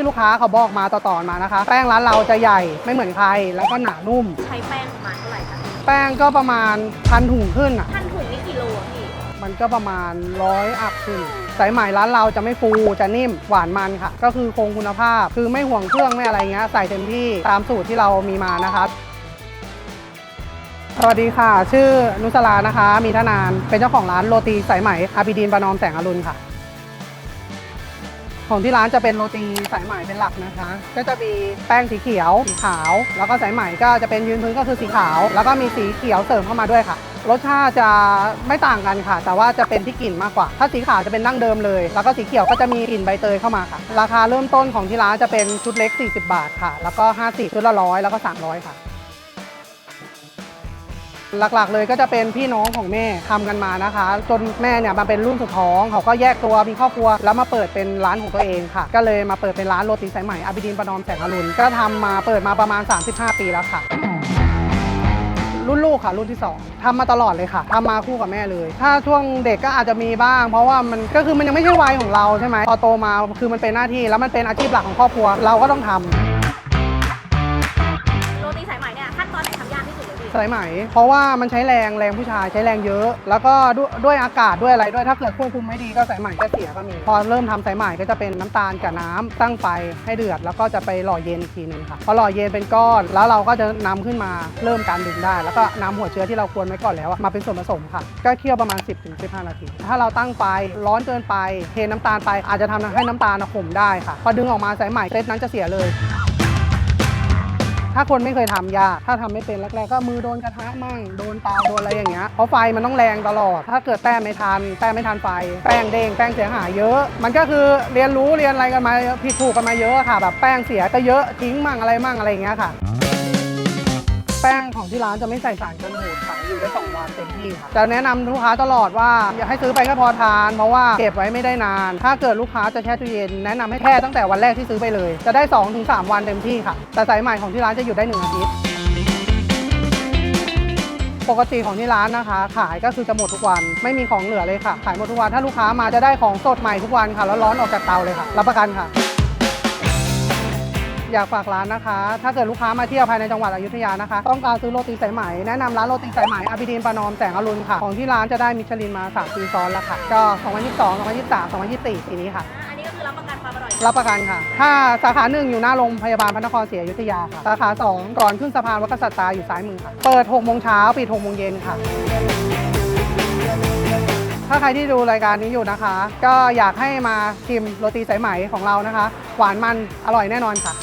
ที่ลูกค้าเขาบอกมาต่อๆมานะคะ แป้งร้านเราจะใหญ่ไม่เหมือนใครแล้วก็หนานุ่ม ใช้แป้งประมาณเท่าไหร่คะแป้งก็ประมาณพันถุงขึ้นอะพันถุงนี่กิโลอะพี่ มันก็ประมาณร้อยอัพขึ้นสายไหมร้านเราจะไม่ฟูจะนิ่มหวานมันค่ะ ก็คือคงคุณภาพคือไม่ห่วงเครื่องไม่อะไรเงี้ยใส่เต็มที่ตามสูตรที่เรามีมานะคะสวัสดีค่ะ ชื่อนุสลานะคะ มีทนาน เป็นเจ้าของร้านโรตีสายไหมอาบิดีนประนอมแสงอรุณค่ะ ของที่ร้านจะเป็นโรตีสายไหมเป็นหลักนะคะ ก็จะมีแป้งสีเขียว สีขาว แล้วก็สายไหมก็จะเป็นยืนพื้นก็คือสีขาว แล้วก็มีสีเขียวเสริมเข้ามาด้วยค่ะ รสชาติจะไม่ต่างกันค่ะ แต่ว่าจะเป็นที่กลิ่นมากกว่า ถ้าสีขาวจะเป็นดั้งเดิมเลย แล้วก็สีเขียวก็จะมีกลิ่นใบเตยเข้ามาค่ะ ราคาเริ่มต้นของที่ร้านจะเป็นชุดเล็ก 40 บาทค่ะ แล้วก็ 50ชุดละร้อยแล้วก็ 300 ค่ะ หลักๆ เลยก็จะเป็นพี่น้องของแม่ทำกันมานะคะ จนแม่เนี่ยมาเป็นรุ่นสุดท้องเขาก็แยกตัวมีครอบครัว แล้วมาเปิดเป็นร้านของตัวเองค่ะ ก็เลยมาเปิดเป็นร้านโรตีสายใหม่อาบิดินประนอมแสงอรุณก็ทำมาเปิดมาประมาณ 35 ปีแล้วค่ะรุ่นลูกค่ะรุ่นที่ 2ทำมาตลอดเลยค่ะทำมาคู่กับแม่เลย ถ้าช่วงเด็กก็อาจจะมีบ้าง เพราะว่ามันก็คือมันยังไม่ใช่วัยของเราใช่ไหมพอโตมาคือมันเป็นหน้าที่แล้วมันเป็นอาชีพหลักของครอบครัวเราก็ต้องทำ สุดเลยพี่สายไหม เพราะว่ามันใช้แรงแรงผู้ชายใช้แรงเยอะ แล้วก็ด้วยด้วยอากาศด้วยอะไรด้วยถ้าเกิดควบคุมไม่ดีก็สายไหมจะเสียก็มี พอเริ่มทำสายไหมก็จะเป็นน้ำตาลกับน้ำตั้งไฟให้เดือด แล้วก็จะไปหล่อเย็นอีกทีหนึงค่ะพอหล่อเย็นเป็นก้อนแล้วเราก็จะนำขึ้นมาเริ่มการดึงได้ แล้วก็นำหัวเชื้อที่เราควรไว้ก่อนแล้วอะมาเป็นส่วนผสมค่ะ ก็เคี่ยวประมาณ 10-15 นาที ถ้าเราตั้งไฟร้อนเกินไปเทน้ำตาลไปอาจจะทำให้น้ำตาลอะขมได้ค่ะ พอดึงออกมาสายไหมเซตนั้นจะเสียเลย ถ้าคนไม่เคยทำยาก ถ้าทำไม่เป็นแรกๆก็มือโดนกระทะมั่ง โดนเตาโดนอะไรอย่างเงี้ย เพราะไฟมันต้องแรงตลอด ถ้าเกิดแต้มไม่ทัน แต้มไม่ทันไฟ แป้งเด้ง แป้งเสียหายเยอะ มันก็คือเรียนรู้เรียนอะไรกันมาผิดถูกกันมาเยอะค่ะ แบบแป้งเสียก็เยอะ ทิ้งมั่งอะไรมั่งอะไรอย่างเงี้ยค่ะ แป้งของที่ร้านจะไม่ใส่สารกันบูดขายอยู่ได้สองวันเต็มที่ค่ะจะแนะนำลูกค้าตลอดว่าอย่าให้ซื้อไปแค่พอทาน เพราะว่าเก็บไว้ไม่ได้นาน ถ้าเกิดลูกค้าจะแช่ตู้เย็นแนะนำให้แช่ตั้งแต่วันแรกที่ซื้อไปเลย จะได้ 2-3 วันเต็มที่ค่ะ แต่สายใหม่ของที่ร้านจะอยู่ได้หนึ่งอาทิตย์ปกติของที่ร้านนะคะ ขายก็คือจะหมดทุกวันไม่มีของเหลือเลยค่ะ ขายหมดทุกวันถ้าลูกค้ามาจะได้ของสดใหม่ทุกวันค่ะ แล้วร้อนออกจากเตาเลยค่ะ รับประกันค่ะ อยากฝากร้านนะคะ ถ้าเกิดลูกค้ามาเที่ยวภายในจังหวัดอยุธยานะคะ ต้องการซื้อโรตีสายไหม แนะนำร้านโรตีสายไหมอาบิดินประนอมแสงอรุณค่ะ ของที่ร้านจะได้มิชลินมา 3 ปีซ้อนแล้วค่ะ ก็ 2022 2023 2024 ปีนี้ค่ะอ่าอันนี้ก็คือรับประกันความอร่อย รับประกันค่ะ ถ้าสาขาหนึ่งอยู่หน้าโรงพยาบาลพระนครศรีอยุธยาค่ะ สาขา 2 ก่อนขึ้นสะพานวัดกษัตริย์ตาอยู่ซ้ายมือค่ะ เปิด6โมงเช้าปิด6โมงเย็นค่ะถ้าใครที่ดูรายการนี้อยู่นะคะ ก็อยากให้มาชิมโรตีสายไหมของเรานะคะ หวานมันอร่อยแน่นอนค่ะ